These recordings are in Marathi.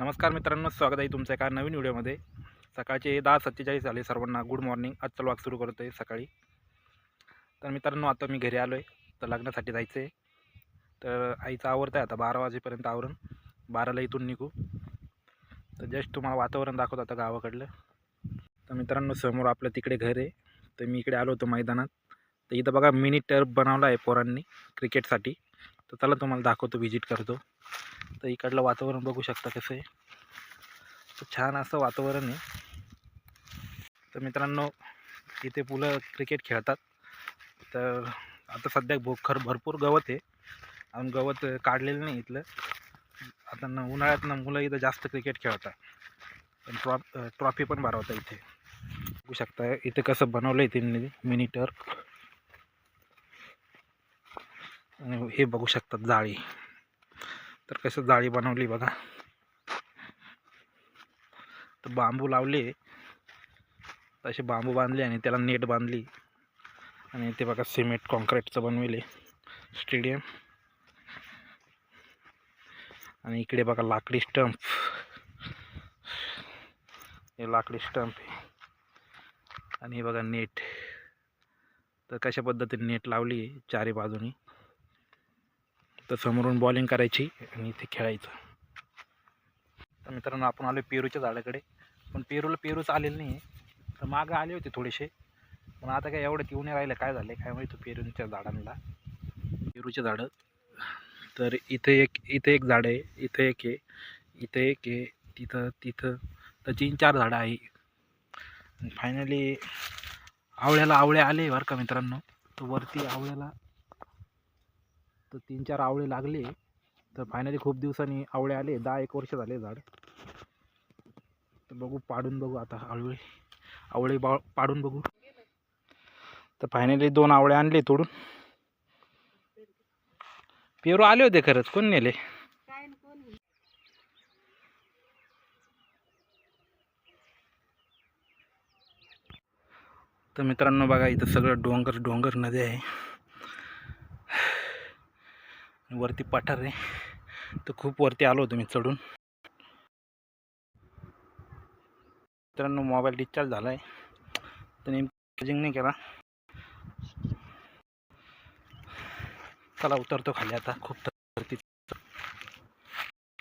नमस्कार मित्रांनो स्वागत आहे तुमचं एका नवीन व्हिडिओमध्ये. सकाळचे दहा सत्तेचाळीस झाले सर्वांना गुड मॉर्निंग आजचा वाग सुरू करतो आहे सकाळी. तर मित्रांनो आता मी घरी आलो आहे तर लग्नासाठी जायचं आहे तर आईचं आवरतं आहे आता बारा वाजेपर्यंत आवरण बाराला इथून निघू. तर जस्ट तुम्हाला वातावरण दाखवतो आता गावाकडलं. तर मित्रांनो समोर आपलं तिकडे घर आहे. तर मी इकडे आलो होतो मैदानात. तर इथं बघा मिनी टर्फ बनवला आहे पोरांनी क्रिकेटसाठी तर चला तुम्हाला दाखवतो व्हिजिट करतो. तर इकडलं वातावरण बघू शकता कसं आहे. तर छान असं वातावरण आहे. तर मित्रांनो इथे मुलं क्रिकेट खेळतात. तर आता सध्या भोखर भरपूर गवत आहे. अजून गवत काढलेलं नाही इथलं. आता न उन्हाळ्यात मुलं इथं जास्त क्रिकेट खेळतात. पण ट्रॉफ ट्रॉफी पण भरवतात इथे. बघू शकता इथे कसं बनवलं आहे त्यांनी मिनी टर्फ. आणि हे बघू शकतात जाळी. तर कसं जाळी बनवली बघा. तर बांबू लावले. तसे बांबू बांधले आणि त्याला नेट बांधली. आणि ते बघा सिमेंट कॉन्क्रीटचं बनविले. स्टेडियम. आणि इकडे बघा लाकडी स्टंप. हे लाकडी स्टंप आणि हे बघा नेट. तर कशा पद्धतीने नेट लावली चारी बाजूनी. तर समोरून बॉलिंग करायची आणि इथे खेळायचं. तर मित्रांनो आपण आलो पेरूच्या झाडाकडे. पण पेरूला पेरूच आलेलं नाही आहे तर मागं आले होते थोडेसे. पण आता काय एवढं येऊन राहिलं. काय झालं काय माहिती पेरूच्या झाडांना. पेरूचे झाडं. तर इथे एक इथे एक झाड आहे. इथे एक आहे. इथे एक आहे. तिथं तिथं. तर तीन चार झाडं आहे. फायनली आवळ्याला आवळे आले बरं का मित्रांनो? तर वरती आवळ्याला तर तीन चार आवळे लागले. तर फायनली खूप दिवसांनी आवळे आले. दहा एक वर्ष झाले झाड. तर बघू पाडून बघू आता आवळे. आवळे बा पाडून बघू. तर फायनली दोन आवळे आणले तोडून. पेरू आले होते खरंच. कोण नेले? तर मित्रांनो बघा इथं सगळं डोंगर डोंगर नदी आहे. वरती पठार आहे. तर खूप वरती आलो होतो मी चढून. मित्रांनो मोबाईल डिस्चार्ज झाला आहे तर नेमकं चार्जिंग नाही केला. चला उतरतो खाली आता. खूप वरती.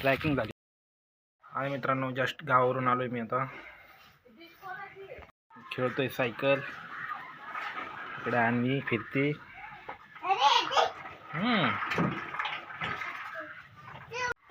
ट्रॅकिंग झाली. आणि मित्रांनो जस्ट गावावरून आलो आहे मी आता. खेळतोय सायकल इकडे आणली फिरते. हम्म.